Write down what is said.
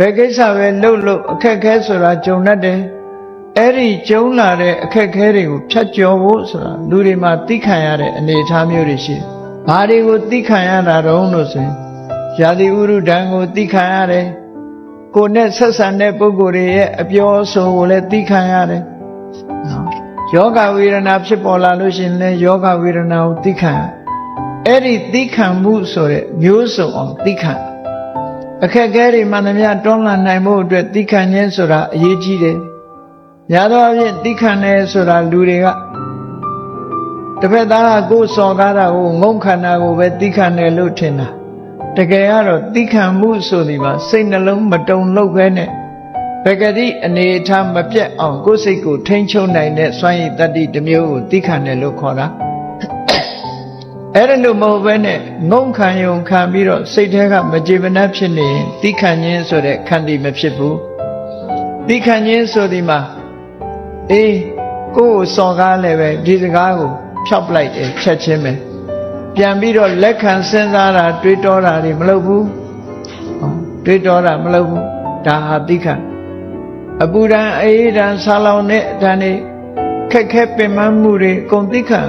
ဘယ်ကိစ္စပဲလှုပ်လို့အခက်အခဲဆိုတာကြုံတတ်တယ်အဲ့ဒီကြုံလာတဲ့အခက်အခဲတွေကိုဖြတ်ကျော်ဖို့ဆိုတာလူတွေမှာသိခံရတဲ့အနေအထားမျိုးတွေရှိတယ်ဘာတွေကိုသိခံရတာတုံးလို့ဆိုရင်ယာတိဥရုဒံကိုသိခံရတယ်ကိုယ်နဲ့ဆက်ဆံတဲ့ပုဂ္ဂိုလ်တွေရဲ့အပြောအဆိုကိုလည်းသိခံရတယ်နော်ယောဂဝေဒနာဖြစ်ပေါ်လာလို့ရှိရင်လည်းယောဂဝေဒနာကိုသိခံရအဲ့ဒီသိခံမှုဆိုတဲ့မျိုးစုံအောင်သိခံရ အခက်အခဲတွေမှန်သမျှတွန်းလှန်နိုင်ဖို့အတွက်တိခတ်ခြင်းဆိုတာအရေးကြီးတယ်။ညာတော့အဖြစ်တိခတ်နေဆိုတာလူတွေကတစ်ဖက်သားကကိုယ်စော်ကားတာကိုငုံခန္ဓာကိုပဲတိခတ်နေလို့ထင်တာ။တကယ်ကတော့တိခတ်မှုဆိုဒီမှာစိတ်နှလုံးမတုံလို့ပဲနဲ့ဘဂတိအနေအထားမပြတ်အောင်ကိုယ်စိတ်ကိုထိန်းချုပ်နိုင်တဲ့စွမ်းရည်တတ္တိတစ်မျိုးကိုတိခတ်နေလို့ခေါ်တာ။ အဲ့ဒါလို့မဟုတ်ဘဲနဲ့ငုံခံယုံခံပြီးတော့စိတ်ထဲကမကြေမနပ်ဖြစ်နေရင်တိခံခြင်းဆိုတဲ့ခန္တီမဖြစ်ဘူးတိခံခြင်းဆိုဒီမှာအေးကိုယ့်ကိုစော်ကားလည်းပဲဒီစကားကိုဖြောက်ပလိုက်တယ်ဖြတ်ချင်းပဲပြန်ပြီးတော့လက်ခံစဉ်းစားတာတွေးတောတာတွေမလုပ်ဘူးဟောတွေးတောတာမလုပ်ဘူးဒါဟာတိခံအပူဒံအေးဒံဆာလောင်တဲ့အတန်တွေခက်ခဲပင်ပန်းမှုတွေအကုန်တိခံ